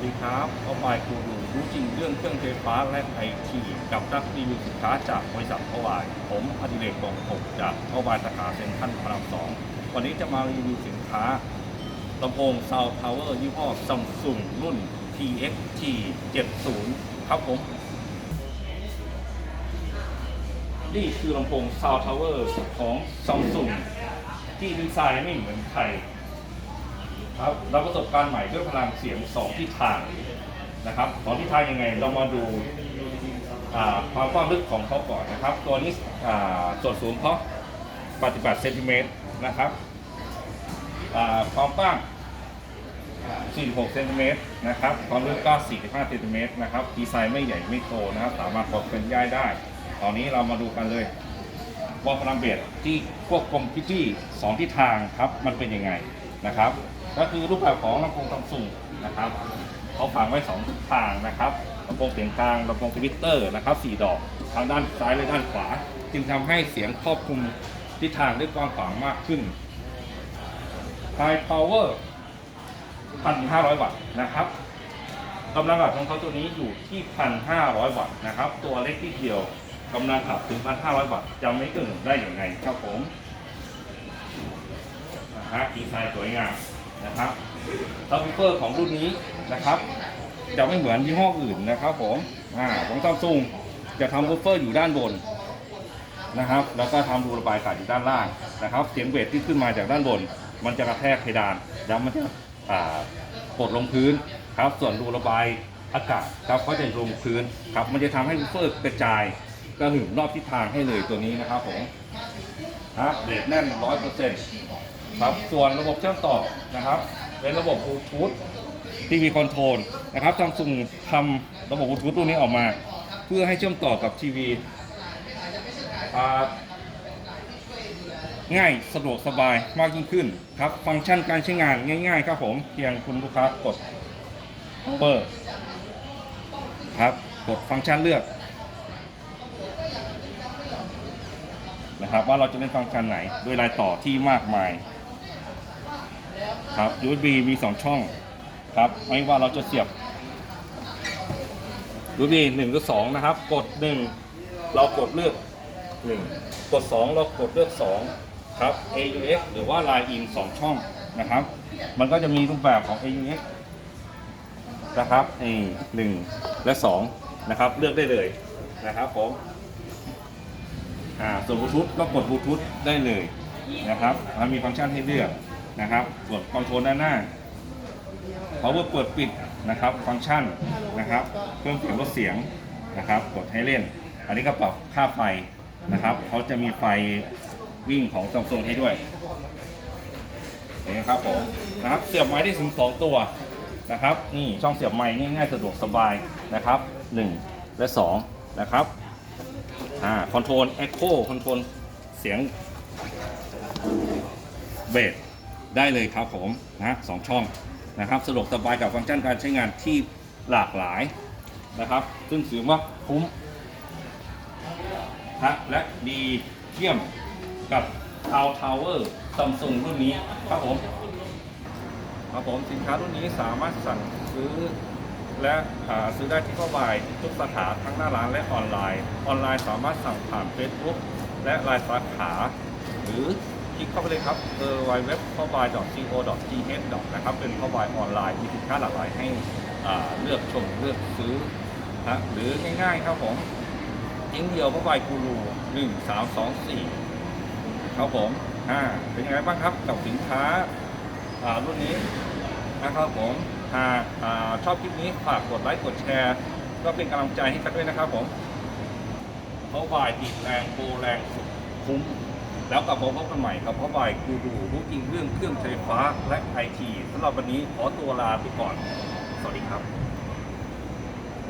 วัสดีครับเข้าไปกูรูรู้จริงเรื่องเครื่องไฟฟ้าและไอทีกับนักรีวิวสินค้าจากบริษัทเข้าไปผมอดิเรกบงผมจากเข้าไปสาขาเซ็นทรัลพระรามสองวันนี้จะมารีวิวสินค้าลำโพง Sound Power ยี่ห้อ Samsung รุ่น TXT 70ครับผมนี่คือลำโพง Sound Tower ของ Samsung ที่ดีไซน์ไม่เหมือนใคร ครับเราประสบการณ์ใหม่ด้วยพลังเสียงสองทิศทางนะครับสองทิศทางยังไง เรามาดูความกว้างลึกของเขาก่อนนะครับ ตัวนี้ส่วนสูงเขา88เซนติเมตรนะครับความกว้าง 46เซนติเมตรนะครับ ความลึกก็ 45เซนติเมตรนะครับ ดีไซน์ไม่ใหญ่ไม่โตนะครับ สามารถปรับเป็นย่ายได้ ตอนนี้เรามาดูกันเลยว่าพลังเบสที่ควบคุมพิธีสองทิศทางครับ มันเป็นยังไงนะครับ ก็คือรูปแบบของลำโพงซัมซุงนะครับเขาฝังไว้สองทิศทางนะครับลำโพงเสียงกลางลำโพงทวิตเตอร์นะครับสี่ดอกทางด้านซ้ายและด้านขวา จึงทำให้เสียงครอบคลุมทิศทางได้กว้างขวางมากขึ้น High Power 1,500 วัตต์นะครับกำลังอัดของเขาตัวนี้อยู่ที่ 1,500 วัตต์นะครับ ตัวเล็กที่เดียวกำลังขับถึง 1,500 วัตต์จะไม่เกินได้อย่างไรครับผมนะฮะดีไซน์สวยงาม นะครับซับวูเฟอร์ของรุ่นนี้นะครับ จะไม่เหมือนยี่ห้ออื่นนะครับผมอ่าของซัมซุงจะทำวูเฟอร์อยู่ด้านบนนะครับ แล้วก็ทำรูระบายอากาศอยู่ด้านล่างนะครับ เสียงเบสที่ขึ้นมาจากด้านบน มันจะกระแทกเพดานแล้วมันจะอ่ากดลงพื้นครับ ส่วนรูระบายอากาศครับก็จะลงพื้นครับ มันจะทำให้วูเฟอร์กระจายกระหึ่มรอบทิศทางให้เลยตัวนี้นะครับผมฮะเบสแน่นร้อยเปอร์เซ็นต์ ครับ ส่วนระบบเชื่อมต่อนะครับ เป็นระบบบลูทูธทีวีคอนโทรลนะครับซัมซุงทำระบบบลูทูธตัวนี้ออกมา เพื่อให้เชื่อมต่อกับทีวีง่ายสะดวกสบายมากยิ่งขึ้นครับ ฟังก์ชันการใช้งานง่ายๆครับผม เพียงคุณลูกค้ากดเปิดครับ กดฟังก์ชันเลือกนะครับว่าเราจะเล่นฟังก์ชันไหนด้วยรายต่อที่มากมาย ครับ USB มี 2 ช่องครับ ไม่ว่าเราจะเสียบ USB 1หรือ2นะครับ กด 1 เรากดเลือก 1 กด 2 เรากดเลือก 2 ครับ AUX หรือว่า Line in 2 ช่องนะครับ มันก็จะมีรูปแบบของ AUX นะครับนี่หนึ่งและ 2 นะครับ เลือกได้เลยนะครับผมอ่าส่วนบลูทูธก็กดบลูทูธได้เลยนะครับมันมีฟังก์ชันให้เลือก นะครับส่วนคอนโทรลด้านหน้า power เปิดปิดนะครับ ฟังก์ชันนะครับเครื่องเสียงลดเสียงนะครับกดให้เล่น อันนี้ก็ปรับค่าไฟนะครับเขาจะมีไฟวิ่งของซัมซุงให้ด้วยนี่ครับผมนะครับเสียบไม้ได้ถึง2ตัวนะครับนี่ช่องเสียบไม้ง่ายๆสะดวกสบายนะครับ1และ2นะครับอ่าคอนโทรลเอ็กโคคอนโทรลเสียงเบส ได้เลยครับผมนะสองช่องนะครับสะดวกสบายกับฟังก์ชันการใช้งานที่หลากหลายนะครับ ซึ่งถือว่าคุ้มนะและดีเยี่ยมกับ t o w Tower Samsung รุ่นนี้ครับผมครับผมสินค้ารุ่นนี้สามารถสั่งซื้อและหาซื้อได้ที่เข้าบายทุกสาขาทั้งหน้าร้านและออนไลน์ ออนไลน์สามารถสั่งผ่าน Facebook และรายสาขา หรือ คลิกเข้าไปเลยครับเออไวเว็บเข้าบาย co th นะครับ เป็นเข้าบายออนไลน์ มีสินค้าหลากหลายให้อ่าเลือกชม เลือกซื้อนะหรือง่ายๆครับผมทิ้งเดียวเข้าบายกูรูหนึ่งสามสองสี่ครับผมอ่าเป็นยังไงบ้างครับกับสินค้าอ่ารุ่นนี้นะครับผมหากอ่าชอบคลิปนี้ฝากกดไลค์ กดแชร์ ก็เป็นกำลังใจให้กันด้วยนะครับผมเขาบายติดแรงโปรแรงสุดคุ้ม แล้วกลับมาพบกันใหม่กับพ่อบายกูดูรู้จริงเรื่องเครื่องใช้ไฟฟ้าและไอทีสำหรับวันนี้ขอตัวลาไปก่อน สวัสดีครับ